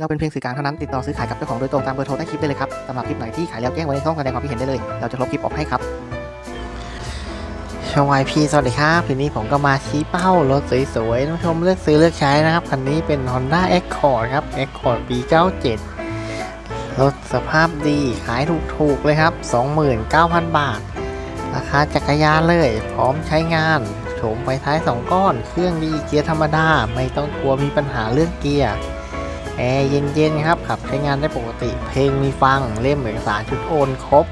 เราเป็นเพียงสื่อกลางเท่านั้นติดต่อซื้อขายกับเจ้าของโดยตรงตามเบอร์โทรใต้คลิปได้เลยครับสำหรับคลิปไหนที่ขายแล้วแจ้งไว้ในช่องแสดงความคิดเห็นได้เลย เราจะลบคลิปออกให้ครับชวายพีสวัสดีครับทีนี้ผมก็มาชี้เป้ารถสวยๆท่านผู้ชมเลือกซื้อเลือกใช้นะครับ คันนี้เป็น Honda Accord ครับ Accord ปี 97 รถสภาพดีขายถูกๆเลยครับ 29,000 บาท ราคาจักรยานเลย พร้อมใช้งานโฉมไฟท้าย 2 ก้อน เครื่องดีเกียร์ธรรมดา ไม่ต้องกลัวมีปัญหาเรื่องเกียร์ แอร์เย็นๆครับขับใช้งานได้ปกติ เพลงมีฟังเล่มเอกสารชุดโอนครบ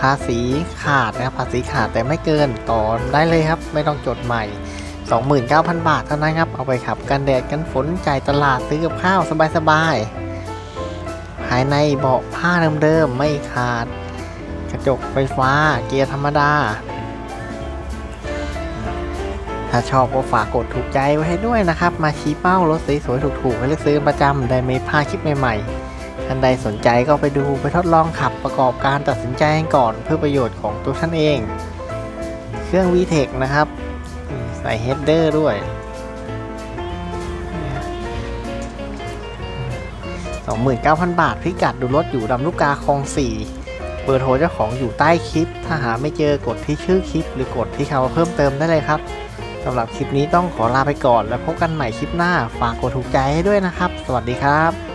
ภาษีขาดนะครับภาษีขาดแต่ไม่เกินต่อได้เลยครับ ไม่ต้องจดใหม่ 29,000 บาทเท่านั้นครับ เอาไปขับกันแดดกันฝนจ่ายตลาดซื้อกับข้าวสบายๆภายในเบาะผ้าเดิมๆไม่ขาด กระจกไฟฟ้าเกียร์ธรรมดา ถ้าชอบก็ฝากกดถูกใจไว้ให้ด้วยนะครับ มาชี้เป้ารถสวยๆถูกๆให้เลือกซื้อประจำได้ไม่พลาดคลิปใหม่ๆท่านใดสนใจก็ไปดูไปทดลองขับประกอบการตัดสินใจก่อนเพื่อประโยชน์ของตัวท่านเอง เครื่อง VTEC นะครับ ใส่เฮดเดอร์ด้วย 29,000 บาทพิกัดดูรถอยู่ดำลูกกาคลอง 4เบอร์โทรเจ้าของอยู่ใต้คลิป ถ้าหาไม่เจอกดที่ชื่อคลิป หรือกดที่คำว่าเพิ่มเติมได้เลยครับ สำหรับคลิปนี้ต้องขอลาไปก่อน แล้วพบกันใหม่คลิปหน้า ฝากกดถูกใจให้ด้วยนะครับ สวัสดีครับ